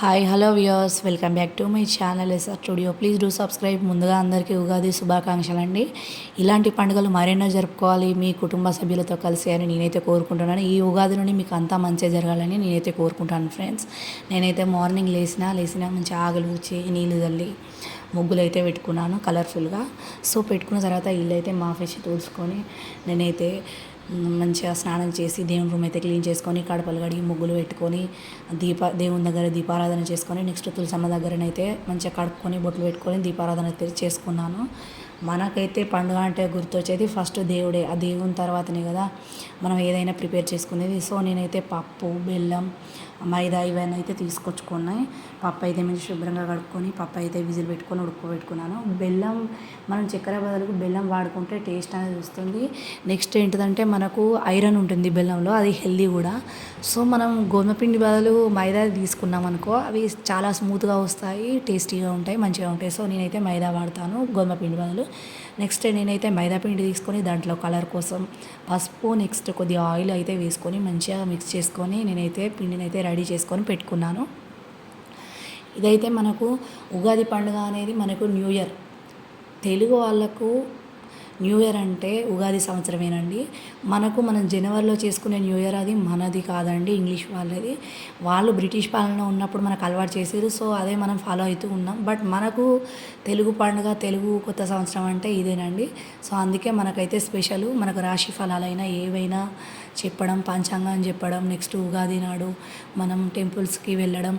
Hi hello viewers welcome back to my channel S studio please do subscribe ముందుగా అందరికీ ఉగాది శుభాకాంక్షలు అండి ఇలాంటి పండుగలు మరెన్నో జరుపుకోవాలి. మీ కుటుంబ సభ్యులతో కలిసి అని నేనైతే కోరుకుంటున్నాను. ఈ ఉగాది నుండి మీకు అంతా మంచిగా జరగాలని నేనైతే కోరుకుంటాను ఫ్రెండ్స్ నేనైతే మార్నింగ్ లేచిన లేచిన మంచి ఆగలు వచ్చి నీళ్ళు తల్లి ముగ్గులు అయితే పెట్టుకున్నాను కలర్ఫుల్గా సో పెట్టుకున్న తర్వాత ఇల్లు అయితే మాఫేసి తూడ్చుకొని నేనైతే మంచిగా స్నానం చేసి దేవుని రూమ్ అయితే క్లీన్ చేసుకొని కడపలు కడిగి ముగ్గులు పెట్టుకొని దీప దేవుని దగ్గర దీపారాధన చేసుకొని నెక్స్ట్ తులసమ్మ దగ్గరనైతే మంచిగా కడుక్కొని బొట్లు పెట్టుకొని దీపారాధన అయితే చేసుకున్నాను. మనకైతే పండుగ అంటే గుర్తొచ్చేది ఫస్ట్ దేవుడే. ఆ దేవుని తర్వాతనే కదా మనం ఏదైనా ప్రిపేర్ చేసుకునేది. సో నేనైతే పప్పు బెల్లం మైదా ఇవన్నీ అయితే తీసుకొచ్చుకున్నాయి పప్పు అయితే మంచి శుభ్రంగా కడుక్కొని పప్పు అయితే విజిల్ పెట్టుకొని ఉడుకోబెట్టుకున్నాను. బెల్లం మనం చక్కెర బదులుకు బెల్లం వాడుకుంటే టేస్ట్ అనేది వస్తుంది. నెక్స్ట్ ఏంటిదంటే మనకు ఐరన్ ఉంటుంది బెల్లంలో అది హెల్దీ కూడా. సో మనం గోధుమ పిండి బదులు మైదా తీసుకున్నాం అనుకో అవి చాలా స్మూత్గా వస్తాయి టేస్టీగా ఉంటాయి మంచిగా ఉంటాయి. సో నేనైతే మైదా వాడతాను గోధుమ పిండి బదులు. నెక్స్ట్ నేనైతే మైదా పిండి తీసుకొని దాంట్లో కలర్ కోసం పసుపు నెక్స్ట్ కొద్దిగా ఆయిల్ అయితే వేసుకొని మంచిగా మిక్స్ చేసుకొని నేనైతే పిండిని అయితే రెడీ చేసుకొని పెట్టుకున్నాను. ఇదైతే మనకు ఉగాది పండుగ అనేది మనకు న్యూ ఇయర్. తెలుగు వాళ్ళకు న్యూ ఇయర్ అంటే ఉగాది సంవత్సరమేనండి. మనకు మనం జనవరిలో చేసుకునే న్యూ ఇయర్ అది మనది కాదండి ఇంగ్లీష్ వాళ్ళది. వాళ్ళు బ్రిటిష్ పాలన ఉన్నప్పుడు మనకు అలవాటు చేసేది సో అదే మనం ఫాలో అవుతూ ఉన్నాం. బట్ మనకు తెలుగు పండుగ తెలుగు కొత్త సంవత్సరం అంటే ఇదేనండి. సో అందుకే మనకైతే స్పెషల్ మనకు రాశి ఫలాలైనా ఏవైనా చెప్పడం పంచాంగం చెప్పడం నెక్స్ట్ ఉగాది నాడు మనం టెంపుల్స్కి వెళ్ళడం.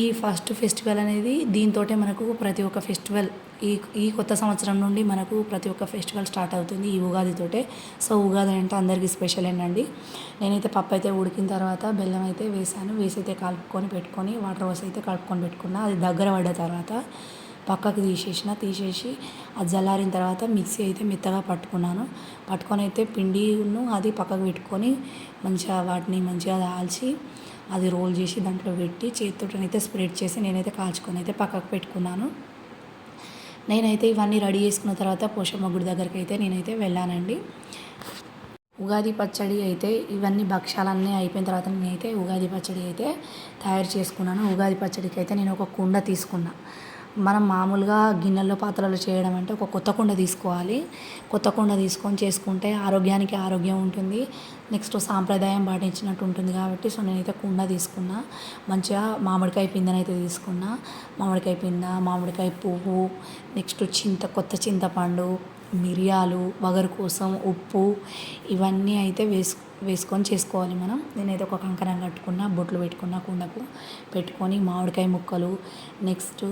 ఈ ఫస్ట్ ఫెస్టివల్ అనేది దీంతోటే మనకు ప్రతి ఒక్క ఫెస్టివల్ ఈ ఈ కొత్త సంవత్సరం నుండి మనకు ప్రతి ఒక్క ఫెస్టివల్ స్టార్ట్ అవుతుంది ఈ ఉగాదితోటే సో ఉగాది అంటే అందరికీ స్పెషల్ ఏంటండి నేనైతే పప్పు అయితే ఉడికిన తర్వాత బెల్లం అయితే వేసాను. వేసి అయితే కలుపుకొని పెట్టుకొని వాటర్ వాష్ అయితే కలుపుకొని పెట్టుకున్నా. అది దగ్గర పడ్డ తర్వాత పక్కకు తీసేసిన తీసేసి అది జల్లారిన తర్వాత మిక్సీ అయితే మెత్తగా పట్టుకున్నాను. పట్టుకొని అయితే పిండిను అది పక్కకు పెట్టుకొని మంచిగా వాటిని మంచిగా దాల్చి అది రోల్ చేసి దాంట్లో పెట్టి చేతితోటనైతే స్ప్రెడ్ చేసి నేనైతే కాల్చుకొని అయితే పక్కకు పెట్టుకున్నాను. నేనైతే ఇవన్నీ రెడీ చేసుకున్న తర్వాత పోషమ్మ గుడి దగ్గరికి అయితే నేనైతే వెళ్ళానండి. ఉగాది పచ్చడి అయితే ఇవన్నీ భక్ష్యాలన్నీ అయిపోయిన తర్వాత నేనైతే ఉగాది పచ్చడి అయితే తయారు చేసుకున్నాను. ఉగాది పచ్చడికి అయితే నేను ఒక కుండ తీసుకున్నాను మనం మామూలుగా గిన్నెల్లో పాత్రలు చేయడం అంటే ఒక కొత్త కుండ తీసుకోవాలి. కొత్త కుండ తీసుకొని చేసుకుంటే ఆరోగ్యానికి ఆరోగ్యం ఉంటుంది. నెక్స్ట్ సాంప్రదాయం పాటించినట్టు ఉంటుంది కాబట్టి సో నేనైతే కుండ తీసుకున్నా. మంచిగా మామిడికాయ పిందెనైతే తీసుకున్నా. మామిడికాయ పింద మామిడికాయ పువ్వు నెక్స్ట్ చింత కొత్త చింతపండు మిరియాలు వగరు కోసం ఉప్పు ఇవన్నీ అయితే వేసు వేసుకొని చేసుకోవాలి మనం. నేనైతే ఒక కంకణం కట్టుకున్న బొట్లు పెట్టుకున్న కుండకు. పెట్టుకొని మామిడికాయ ముక్కలు నెక్స్ట్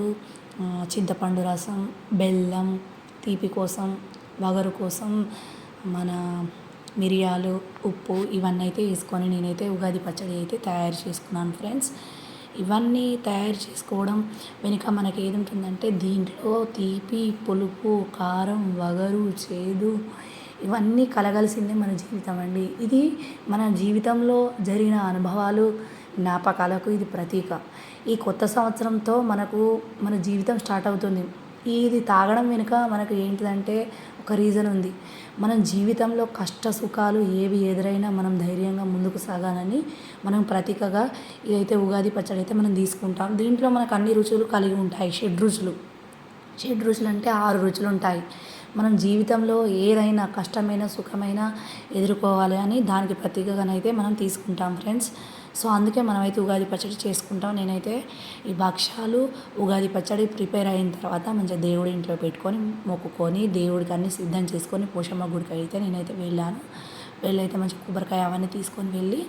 చింతపండు రసం బెల్లం తీపి కోసం వగరు కోసం మన మిరియాలు ఉప్పు ఇవన్నీ అయితే వేసుకొని నేనైతే ఉగాది పచ్చడి అయితే తయారు చేసుకున్నాను ఫ్రెండ్స్. ఇవన్నీ తయారు చేసుకోవడం వెనుక మనకి ఏది ఉంటుందంటే దీంట్లో తీపి పులుపు కారం వగరు చేదు ఇవన్నీ కలగలిసిందే మన జీవితం అండి. ఇది మన జీవితంలో జరిగిన అనుభవాలు జ్ఞాపకాలకు ఇది ప్రతీక. ఈ కొత్త సంవత్సరంతో మనకు మన జీవితం స్టార్ట్ అవుతుంది. ఇది తాగడం వెనుక మనకు ఏంటిదంటే ఒక రీజన్ ఉంది. మనం జీవితంలో కష్ట సుఖాలు ఏవి ఎదురైనా మనం ధైర్యంగా ముందుకు సాగాలని మనం ప్రతీకగా ఇదైతే ఉగాది పచ్చడి అయితే మనం తీసుకుంటాం. దీంట్లో మనకు అన్ని రుచులు కలిగి ఉంటాయి. షెడ్ రుచులు. షెడ్ రుచులు అంటే ఆరు రుచులు ఉంటాయి. మనం జీవితంలో ఏదైనా కష్టమైన సుఖమైన ఎదుర్కోవాలి అని దానికి ప్రతీకగానైతే మనం తీసుకుంటాం. ఫ్రెండ్స్ సో అందుకే మనమైతే ఉగాది పచ్చడి చేసుకుంటాం. నేనైతే ఈ భక్ష్యాలు ఉగాది పచ్చడి ప్రిపేర్ అయిన తర్వాత మంచిగా దేవుడి ఇంట్లో పెట్టుకొని మొక్కుకొని దేవుడికి అన్ని సిద్ధం చేసుకొని పోషమ్మ గుడికి అయితే నేనైతే వెళ్ళాను. వెళ్ళైతే మంచి కొబ్బరికాయ అవన్నీ తీసుకొని వెళ్ళి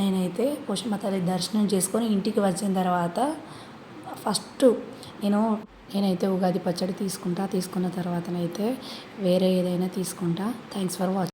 నేనైతే పోషమ్మ తల్లి దర్శనం చేసుకొని ఇంటికి వచ్చిన తర్వాత ఫస్ట్ నేను నేనైతే ఉగాది పచ్చడి తీసుకుంటా. తీసుకున్న తర్వాతనైతే వేరే ఏదైనా తీసుకుంటా. Thanks for watching